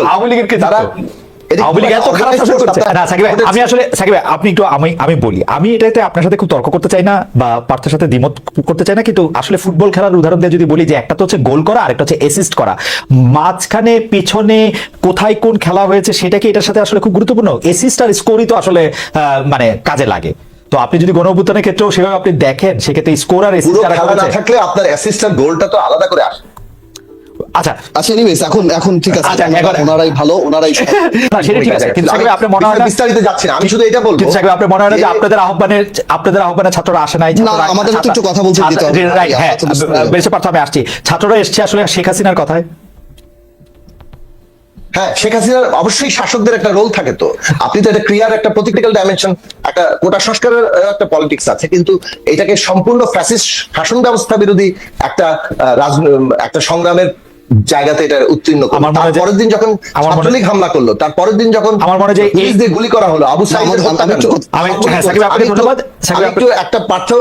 অঞ্চল আওয়ামী লীগের তারা এদিকে আওয়ামী লীগ এত খারাপ শাসন করছে। না সাকিব ভাই, আমি আসলে আপনি একটু আমি আমি বলি আমি এটাতে আপনার সাথে খুব তর্ক করতে চাই না বা পার্থের সাথে দ্বিমত করতে চাই না কিন্তু আসলে ফুটবল খেলার উদাহরণ দিয়ে যদি বলি যে একটা তো হচ্ছে গোল করা আর একটা হচ্ছে অ্যাসিস্ট করা মাঝখানে পিছনে কোথায় কোন খেলা হয়েছে সেটা কি এটার সাথে আসলে খুব গুরুত্বপূর্ণ? অ্যাসিস্ট আর স্কোরই তো আসলে আহ, মানে কাজে লাগে। তো আপনি যদি গণ অভ্যুত্থানের ক্ষেত্রেও সেভাবে আপনি দেখেন সেক্ষেত্রে স্কোর আর অ্যাসিস্ট থাকলে আপনার গোলটা তো আলাদা করে আসে আচ্ছা। আচ্ছা এনিওয়েজ এখন এখন ঠিক আছে। আচ্ছা, ওনারাই ভালো ওনারাই না সেটা ঠিক আছে। কিন্তু সাকিব মনে হয় বিস্তারিত যাচ্ছে আমি শুধু এটা বলব। সাকিব, আপনার মনে হয় যে যে- আপনাদের আহ্বানের আপনাদের আহ্বানের ছাত্ররা আসে নাই? না, আমাদেরও তো একটু কথা বলতে দিতে হবে। রাইট হ্যাঁ আমরা তো বুঝতে পারি। বেশি পার্থ আমি আসছি। ছাত্ররা এসছে আসলে শেখ হাসিনার কথায়? হ্যাঁ শেখ হাসিনার অবশ্যই শাসকদের একটা রোল থাকে তো। আপনি তো এটা ক্রিয়ার একটা প্রতিক্রিয়াল ডাইমেনশন একটা কোটা সংস্কারের একটা পলিটিক্স আছে। কিন্তু এটাকে সম্পূর্ণ ফ্যাসিস্ট শাসন ব্যবস্থা বিরোধী একটা একটা সংগ্রামের জায়গাতে এটা উত্তীর্ণ করল। তারপরের দিন যখন ছাত্রলীগ হামলা করল তারপরের দিন যখন আমার মনে হয় পুলিশ দিয়ে গুলি করা হলো আবু সাইদের আমি-। একটু হ্যাঁ, একটু- পার্থ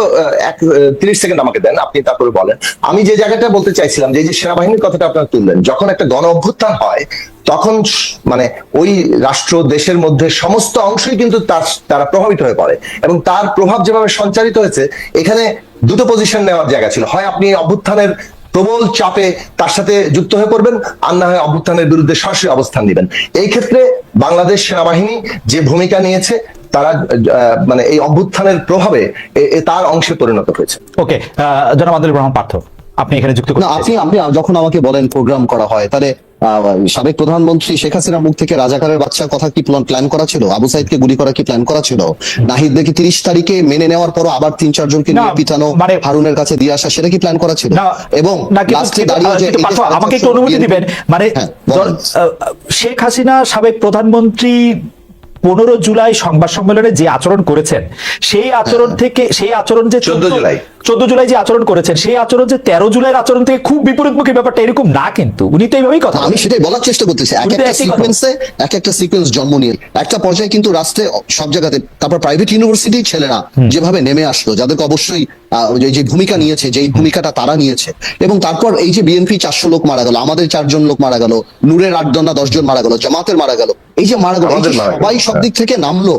এক তিরিশ সেকেন্ড আমাকে দেন আপনি তারপরে বলেন। আমি যে জায়গাটা বলতে চাইছিলাম যে যে সেনাবাহিনীর কথাটা আপনারা তুললেন যখন একটা গণ অভ্যুত্থান হয় তখন মানে ওই রাষ্ট্র দেশের মধ্যে সমস্ত অংশই কিন্তু তার তারা প্রভাবিত হয়ে পড়ে। এবং তার প্রভাব যেভাবে সঞ্চারিত হয়েছে এখানে দুটো পজিশন নেওয়ার জায়গা ছিল। হয় আপনি অভ্যুত্থানের প্রবল চাপে তার সাথে যুক্ত হয়ে পড়বেন, আর না হয় অভ্যুত্থানের বিরুদ্ধে সরাসরি অবস্থান নেবেন। এই ক্ষেত্রে বাংলাদেশ সেনাবাহিনী যে ভূমিকা নিয়েছে, তারা মানে এই অভ্যুত্থানের প্রভাবে তার অংশে পরিণত হয়েছে। ওকে জনাব আব্দুল রহমান পার্থ। আপনি এখানে যুক্ত করতে আপনি আপনি যখন আমাকে বলেন প্রোগ্রাম করা হয় তাহলে সাবেক প্রধানমন্ত্রী শেখ হাসিনার মুখ থেকে রাজাকারের বাচ্চার কথা কি প্ল্যান করা ছিল? আবু সাইদকে গুলি করা কি প্ল্যান করা ছিল? নাহিদ দেখি তিরিশ তারিখে মেনে নেওয়ার পরও আবার তিন চারজনকে নিয়ে পিটানো মানে- হারুনের কাছে দিয়ে আসা সেটা কি প্ল্যান করা ছিল? এবং আমাকে একটু অনুমতি দিবেন। মানে হ্যাঁ, শেখ হাসিনা সাবেক প্রধানমন্ত্রী পনেরো জুলাই সংবাদ সম্মেলনে যে আচরণ করেছেন সেই আচরণ থেকে সেই আচরণ যে 14 জুলাই। চোদ্দ জুলাই যে আচরণ করেছেন সেই আচরণ যে তেরো জুলাইয়ের আচরণ থেকে খুব বিপরীতমুখী ব্যাপারটা এরকম না কিন্তু। উনি তো এইভাবেই কথা আমি সেটাই বলার চেষ্টা করতেছি। এক একটা সিকোয়েন্সে এক একটা সিকোয়েন্স জন্ম নিয়ে। একটা পর্যায়ে কিন্তু রাষ্ট্রে সব জায়গাতে তারপর প্রাইভেট ইউনিভার্সিটির ছেলেরা যেভাবে নেমে আসলো যাদেরকে অবশ্যই আহ, যে- যে ভূমিকা নিয়েছে যেই ভূমিকাটা তারা নিয়েছে। এবং তারপর এই যে বিএনপি চারশো লোক মারা গেল আমাদের চারজন লোক মারা গেল নূরের আটজন না দশজন মারা গেল জামাতের মারা গেল। এই যে মারা গেল সবাই সব দিক থেকে নামলো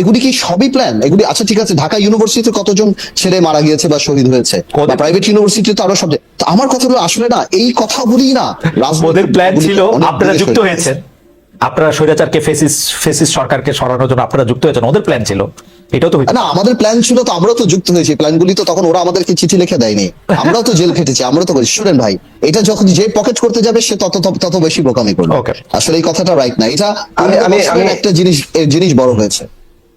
এগুলি কি সবই প্ল্যান এগুলি আচ্ছা ঠিক আছে ঢাকা ইউনিভার্সিটিতে কতজন ছেলে মারা গিয়েছে বা শহীদ হয়েছে? প্রাইভেট ইউনিভার্সিটি তো আরও সব আমার কথাগুলো আসলে না এই কথাগুলি না রাজনৈতিক প্ল্যান ছিল আপনারা যুক্ত হয়েছে হয়েছেন। আপনারা স্বৈরাচারকে ফেসিস ফেসিস সরকারকে সরানোর জন্য আপনারা যুক্ত হয়েছেন ওদের প্ল্যান ছিল। এটাও তো না আমাদের প্ল্যান ছিল তো আমরাও তো যুক্ত হয়েছি। প্ল্যানগুলি তো তখন ওরা আমাদেরকে চিঠি লিখে দেয়নি। আমরাও তো জেল খেটেছি আমরা তো স্টুডেন্ট ভাই এটা যখন যে পকেট করতে যাবে সে তত তত- তত বেশি বোকামি করবে। আসলে এই কথাটা রাইট না। এটা আমি- একটা জিনিস জিনিস বড় হয়েছে।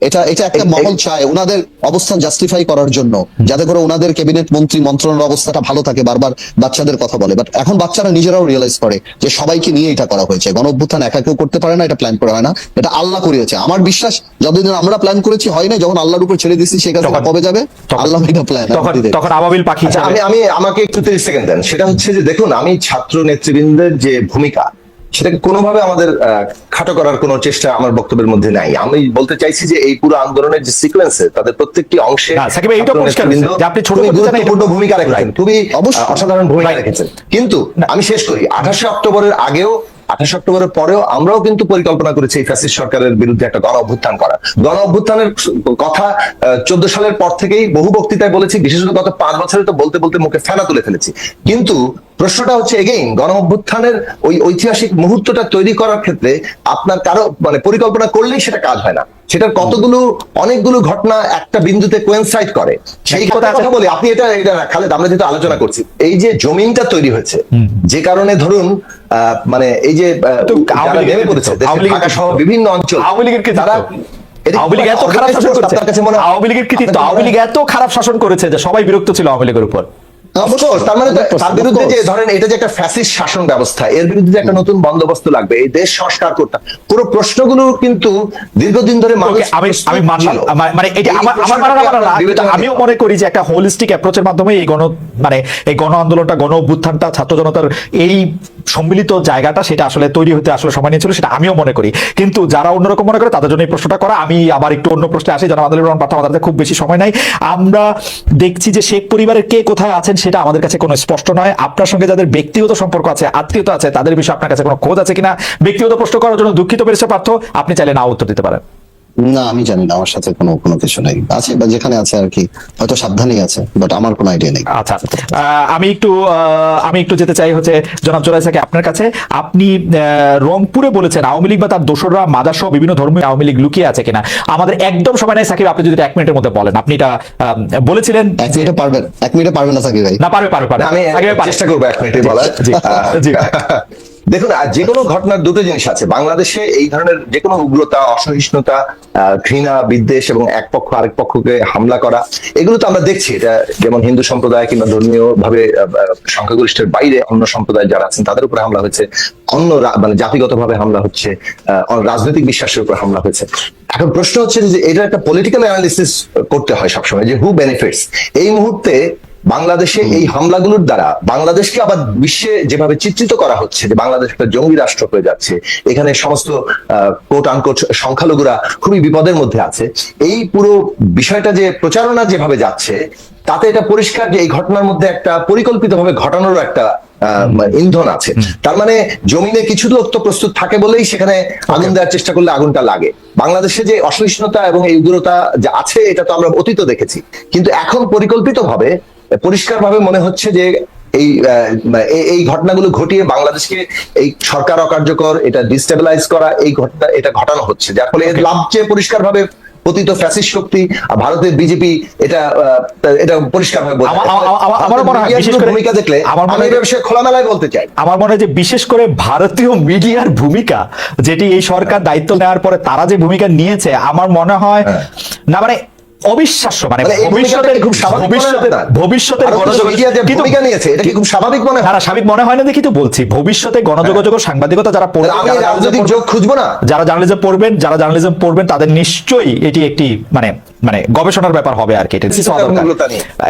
এটা এটা একটা মহল চায় ওনাদের অবস্থান জাস্টিফাই করার জন্য। যাতে করে ওনাদের ক্যাবিনেট মন্ত্রী মন্ত্রণালয়ের অবস্থাটা ভালো থাকে বারবার বাচ্চাদের কথা বলে। বাট এখন বাচ্চারা নিজেরাও রিয়েলাইজ করে যে সবাইকে নিয়ে এটা করা হয়েছে। গণ অভ্যুত্থান একা কেউ করতে পারে না এটা প্ল্যান করা হয় না। এটা আল্লাহ করিয়েছে। আমার বিশ্বাস যতদিন আমরা প্ল্যান করেছি হয় না যখন আল্লাহর উপর ছেড়ে দিচ্ছি সেখানে কবে যাবে? আল্লাহ এটা প্ল্যান তখন আবাবিল পাখি আচ্ছা, আমি আমি আমাকে একটু তিরিশ সেকেন্ড দেন। সেটা হচ্ছে যে দেখুন আমি ছাত্র নেতৃবৃন্দের যে ভূমিকা সেটাকে কোনোভাবে আমাদের আহ, খাটো করার কোনো চেষ্টা আমার বক্তব্যের মধ্যে নাই। আমি বলতে চাইছি যে এই পুরো আন্দোলনের যে সিকোয়েন্সে তাদের প্রত্যেকটি অংশে আপনি ছোট গুরুত্বপূর্ণ ভূমিকা রেখেছেন। খুবই অসাধারণ ভূমিকা রেখেছেন। কিন্তু আমি শেষ করি। আঠাশে অক্টোবরের আগেও আঠাশে অক্টোবরের পরেও আমরাও কিন্তু পরিকল্পনা করেছি এই ফ্যাসিস্ট সরকারের বিরুদ্ধে একটা গণ অভ্যুত্থান করা গণ অভ্যুত্থানের কথা চোদ্দ সালের পর থেকেই বহু বক্তৃতায় বলেছি, বিশেষত গত পাঁচ বছরে তো বলতে বলতে মুখে ফেনা তুলে ফেলেছি। কিন্তু প্রশ্নটা হচ্ছে এগেইন গণ অভ্যুত্থানের ওই ঐতিহাসিক মুহূর্তটা তৈরি করার ক্ষেত্রে আপনার কারও মানে পরিকল্পনা করলেই সেটা কাজ হয় না। সেটার কতগুলো অনেকগুলো ঘটনা একটা বিন্দুতে কোয়েনসাইড করে। সেই কথা বলি আপনি এটা এটা খালেদ আমরা যেহেতু আলোচনা করছি এই যে জমিনটা তৈরি হয়েছে যে কারণে ধরুন আহ, মানে এই যে নেমে পড়েছে ঢাকা সহ বিভিন্ন অঞ্চল আওয়ামী লীগের তারা এদিকে আওয়ামী লীগ এত খারাপ শাসন করেছে। আওয়ামী লীগের কৃতিত্ব আওয়ামী লীগ এত খারাপ শাসন করেছে যে সবাই বিরক্ত ছিল আওয়ামী লীগের উপর। তার মানে তার বিরুদ্ধে যে ধরেন এটা যে একটা ফ্যাসিস্ট শাসন ব্যবস্থা এর বিরুদ্ধে যে একটা নতুন বন্দোবস্ত লাগবে এই দেশ সংস্কার করতে পুরো প্রশ্নগুলো কিন্তু দীর্ঘদিন ধরে আমি আমি মানলাম। মানে এটা আমার আমার আমিও মনে করি যে একটা হোলিস্টিক অ্যাপ্রোচের মাধ্যমে এই গণ মানে এই গণ আন্দোলনটা গণ অভ্যুত্থানটা ছাত্র জনতার এই সম্মিলিত জায়গাটা সেটা আসলে তৈরি হতে আসলে সময় নিয়েছিল, সেটা আমিও মনে করি। কিন্তু যারা অন্যরকম মনে করে তাদের জন্য এই প্রশ্নটা করা, আমি আবার একটু অন্য প্রশ্নে আসি যারা আমাদের রহমান পাঠা আমাদের খুব বেশি সময় নাই। আমরা দেখছি যে শেখ পরিবারের কে কোথায় আছেন সেটা আমাদের কাছে কোনো স্পষ্ট নয়। আপনার সঙ্গে যাদের ব্যক্তিগত সম্পর্ক আছে, আত্মীয়তা আছে, তাদের বিষয়ে আপনার কাছে কোনো খোঁজ আছে কিনা? ব্যক্তিগত প্রশ্ন করার জন্য দুঃখিত পেরেছে পার্থ, আপনি চাইলে না উত্তর দিতে পারেন। না আমি জানি না আমার সাথে কোনো কোনো কিছু নেই। আছে বা যেখানে আছে আর কি হয়তো সাবধানেই আছে বাট আমার কোনো আইডিয়া নেই। আচ্ছা আহ, আমি একটু আহ, আমি একটু যেতে চাই হচ্ছে জনাব জোরাই সাকি আপনার কাছে। আপনি আহ, রংপুরে বলেছেন আওয়ামী লীগ বা তার দোসররা মাদার সহ বিভিন্ন ধর্মীয় আওয়ামী লীগ লুকিয়ে আছে কিনা? আমাদের একদম সময় নাই সাকিব আপনি যদি এক মিনিটের মধ্যে বলেন। আপনি এটা আহ, বলেছিলেন এক মিনিটে পারবেন এক মিনিটে পারবেন না সাকিব ভাই। না পারবে পারবে পারবে। আমি চেষ্টা করব এক মিনিটে বলার। জি, জি। দেখুন আর যে কোনো ঘটনার দুটো জিনিস আছে। বাংলাদেশে এই ধরনের যে কোনো উগ্রতা, অসহিষ্ণুতা ঘৃণা, বিদ্বেষ এবং এক পক্ষ আরেক পক্ষকে হামলা করা, এগুলো তো আমরা দেখছি। এটা যেমন হিন্দু সম্প্রদায় কিংবা ধর্মীয় ভাবে সংখ্যাগরিষ্ঠের বাইরে অন্য সম্প্রদায় যারা আছেন, তাদের উপরে হামলা হয়েছে। অন্য মানে জাতিগত ভাবে হামলা হচ্ছে রাজনৈতিক বিশ্বাসের উপর হামলা হয়েছে। এখন প্রশ্ন হচ্ছে যে এটা একটা পলিটিক্যাল অ্যানালিসিস করতে হয় সবসময়, যে হু বেনিফিটস এই মুহূর্তে বাংলাদেশে এই হামলাগুলোর দ্বারা বাংলাদেশকে আবার বিশ্বে যেভাবে চিত্রিত করা হচ্ছে যে বাংলাদেশ একটা জঙ্গি রাষ্ট্র হয়ে যাচ্ছে এখানে সমস্ত কোট আনকোট সংখ্যালঘুরা খুবই বিপদের মধ্যে আছে। এই পুরো বিষয়টা যে প্রচারণা যেভাবে যাচ্ছে তাতে এটা পরিষ্কার যে এই ঘটনার মধ্যে একটা পরিকল্পিতভাবে ঘটানোরও একটা ইন্ধন আছে। তার মানে জমিনে কিছু লোক তো প্রস্তুত থাকে বলেই সেখানে আগুন দেওয়ার চেষ্টা করলে আগুনটা লাগে। বাংলাদেশে যে অসহিষ্ণুতা এবং এই উগ্রতা যে আছে এটা তো আমরা অতীত দেখেছি। কিন্তু এখন পরিকল্পিতভাবে পরিষ্কারভাবে মনে হচ্ছে যে এই এই- ঘটনাগুলো ঘটিয়ে বাংলাদেশকে এই সরকার অকার্যকর এটা ডিস্টেবিলাইজ করা এই ঘটনা এটা ঘটানো হচ্ছে যার ফলে লাভ চেয়ে পরিষ্কারভাবে পতিত ফ্যাসিস্ট শক্তি আর ভারতের বিজেপি এটা এটা পরিষ্কারভাবে বোঝায়। আমার- মনে হয়, বিশেষ করে- ভূমিকা দেখলে আমার মনে হয়- বিষয়ে খোলামেলায় বলতে চাই আমার মনে হয় যে বিশেষ করে ভারতীয় মিডিয়ার ভূমিকা যেটি এই সরকার দায়িত্ব নেওয়ার পরে তারা যে ভূমিকা নিয়েছে আমার মনে হয় হ্যাঁ। না মানে অবিশ্বাস্য মানে মানে ভবিষ্যতের খুব স্বাভাবিক ভবিষ্যতের গণযোগাযোগ ভূমিকা নিয়েছে এটা কি খুব স্বাভাবিক মনে হয়? স্বাভাবিক মনে হয় না দেখি তো বলছি। ভবিষ্যতে গণযোগাযোগ ও সাংবাদিকতা যারা যারা রাজনৈতিক যোগ খুঁজবো না। যারা জার্নালিজম পড়বেন যারা জার্নালিজম পড়বেন তাদের নিশ্চয়ই এটি একটি মানে মানে গবেষণার ব্যাপার হবে আর কি।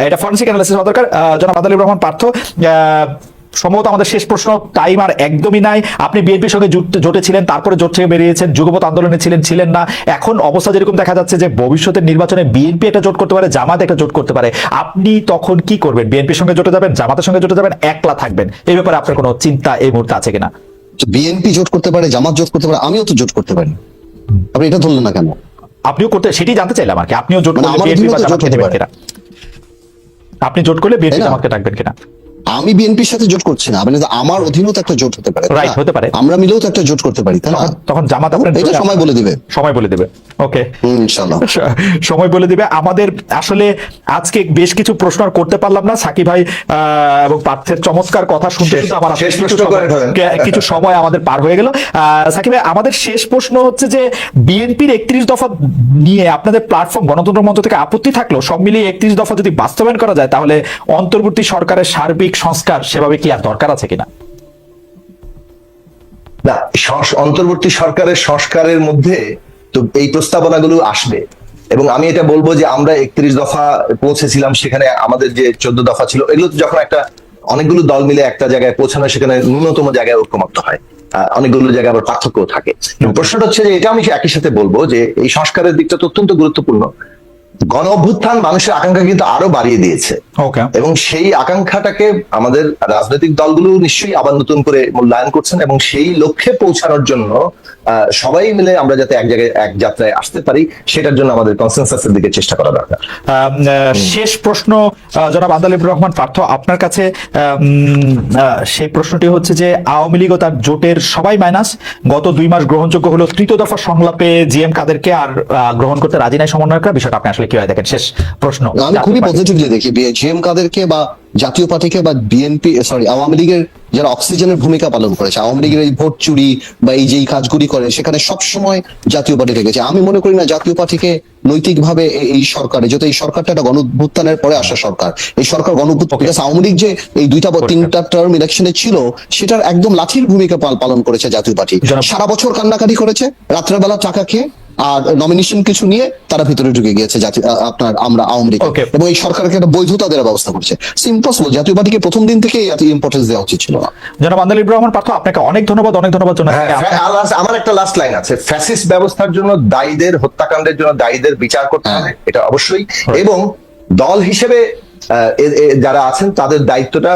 এটা ফরেন্সিক অ্যানালিসিস হওয়া দরকার। জনাব আদালিব রহমান পার্থ আহ, সম্ভবত আমাদের শেষ প্রশ্ন টাইম আর একদমই নাই। আপনি বিএনপির সঙ্গে জোট- ছিলেন তারপরে জোট থেকে বেরিয়েছেন যুগপথ আন্দোলনে ছিলেন ছিলেন না। এখন অবস্থা যেরকম দেখা যাচ্ছে যে ভবিষ্যতের নির্বাচনে বিএনপি একটা জোট করতে পারে জামাত একটা জোট করতে পারে। আপনি তখন কি করবেন? বিএনপির সঙ্গে জোটে যাবেন জামাতের সঙ্গে জোটে যাবেন একলা থাকবেন? এই ব্যাপারে আপনার কোনো চিন্তা এই মুহূর্তে আছে কিনা? বিএনপি জোট করতে পারে জামাত জোট করতে পারে আমিও তো জোট করতে পারি। আপনি এটা ধরলেন না কেন? আপনিও করতে সেটি জানতে চাইলাম আর কি। আপনিও জোট মানে করলে বিএনপি বা আপনি জোট করলে বিএনপি জামাতকে ডাকবেন কিনা? আমি বিএনপির সাথে জোট করছি না তো আমার অধীনেও তো একটা জোট হতে পারে না? হতে পারে। আমরা মিলেও তো একটা জোট করতে পারি তাই না? তখন জামাত আপনার এটা সময় বলে দিবে। সময় বলে দেবে। ওকে হুম, ইনশাল্লাহ সময় বলে দিবে। আমাদের আসলে আজকে বেশ কিছু প্রশ্ন আর করতে পারলাম না। সাকি ভাই এবং পার্থের চমৎকার কথা শুনতে আমার শেষ কিছু প্রশ্ন সময়- কিছু সময় আমাদের পার হয়ে গেল। আহ, সাকিব ভাই আমাদের শেষ প্রশ্ন হচ্ছে যে বিএনপির একত্রিশ দফা নিয়ে আপনাদের প্ল্যাটফর্ম গণতন্ত্র মঞ্চ থেকে আপত্তি থাকল সব মিলিয়ে একত্রিশ দফা যদি বাস্তবায়ন করা যায় তাহলে অন্তর্বর্তী সরকারের সার্বিক সংস্কার সেভাবে কি আর দরকার আছে কিনা? না অন্তর্বর্তী সরকারের সংস্কারের মধ্যে তো এই প্রস্তাবনাগুলো আসবে। এবং আমি এটা বলব যে আমরা একত্রিশ দফা পৌঁছেছিলাম, সেখানে আমাদের যে চোদ্দ দফা ছিল, এগুলো যখন একটা অনেকগুলো দল মিলে একটা জায়গায় পৌঁছানো, সেখানে ন্যূনতম জায়গায় ঐক্যমত্য হয়। অনেকগুলো জায়গায় আবার পার্থক্য থাকে। প্রশ্নটা হচ্ছে যে এটা আমি একই সাথে বলব যে এই সংস্কারের দিকটা তো অত্যন্ত গুরুত্বপূর্ণ। গণ অভ্যুত্থান মানুষের আকাঙ্ক্ষা কিন্তু আরও বাড়িয়ে দিয়েছে। ওকে। এবং সেই আকাঙ্ক্ষাটাকে আমাদের রাজনৈতিক দলগুলো নিশ্চয়ই আবার নতুন করে মূল্যায়ন করছেন এবং সেই লক্ষ্যে পৌঁছানোর জন্য সবাই মিলে আমরা যাতে এক জায়গায় এক যাত্রায় আসতে পারি সেটার জন্য আমাদের কনসেনসাসের দিকে চেষ্টা করা দরকার। শেষ প্রশ্ন জনাব আদালিব রহমান পার্থ আপনার কাছে উম, আহ, সেই প্রশ্নটি হচ্ছে যে আওয়ামী লীগ ও তার জোটের সবাই মাইনাস গত দুই মাস গ্রহণযোগ্য হলো তৃতীয় দফা সংলাপে জিএম কাদেরকে আর আহ, গ্রহণ করতে রাজি নাই সমন্বয়করা। বিষয়টা আপনি আসলে কীভাবে দেখেন শেষ প্রশ্ন। আমি খুবই। পজিটিভলি দেখি। জিএম কাদেরকে বা জাতীয় পার্টিকে বা বিএনপি সরি আওয়ামী লীগের যারা অক্সিজেনের ভূমিকা পালন করেছে আওয়ামী লীগের এই ভোট চুরি বা এই যে এই কাজগুলি করে সেখানে সব সময় জাতীয় পার্টি থেকেছে আমি মনে করি না জাতীয় পার্টিকে নৈতিকভাবে এই সরকারে যেহেতু এই সরকারটা একটা গণভুত্থানের পরে আসা সরকার এই সরকার because আওয়ামী লীগ যে এই দুইটা বা তিনটা টার্ম ইলেকশনে ছিল সেটার একদম লাঠির ভূমিকা পাল- পালন করেছে জাতীয় পার্টি। সারা বছর কান্নাকাটি করেছে রাত্রের বেলা টাকা খেয়ে আর নমিনেশন কিছু নিয়ে তারা ভিতরে ঢুকে গিয়েছে জাতীয় আ- আপনার আমরা আওয়ামী লীগ। এবং এই সরকারকে একটা বৈধতা দেওয়ার ব্যবস্থা করছে। ইম্পসিবল জাতীয় পার্টিকে প্রথম দিন থেকে এত ইম্পর্টেন্স দেওয়া উচিত ছিল না। জনাব আন্দালিব রহমান পার্থ আপনাকে অনেক ধন্যবাদ অনেক ধন্যবাদ হ্যাঁ, আর আমার একটা লাস্ট লাইন আছে। ফ্যাসিস্ট ব্যবস্থার জন্য দায়ীদের হত্যাকাণ্ডের জন্য দায়ীদের বিচার করতে হবে এটা অবশ্যই। এবং দল হিসেবে যারা আছেন তাদের দায়িত্বটা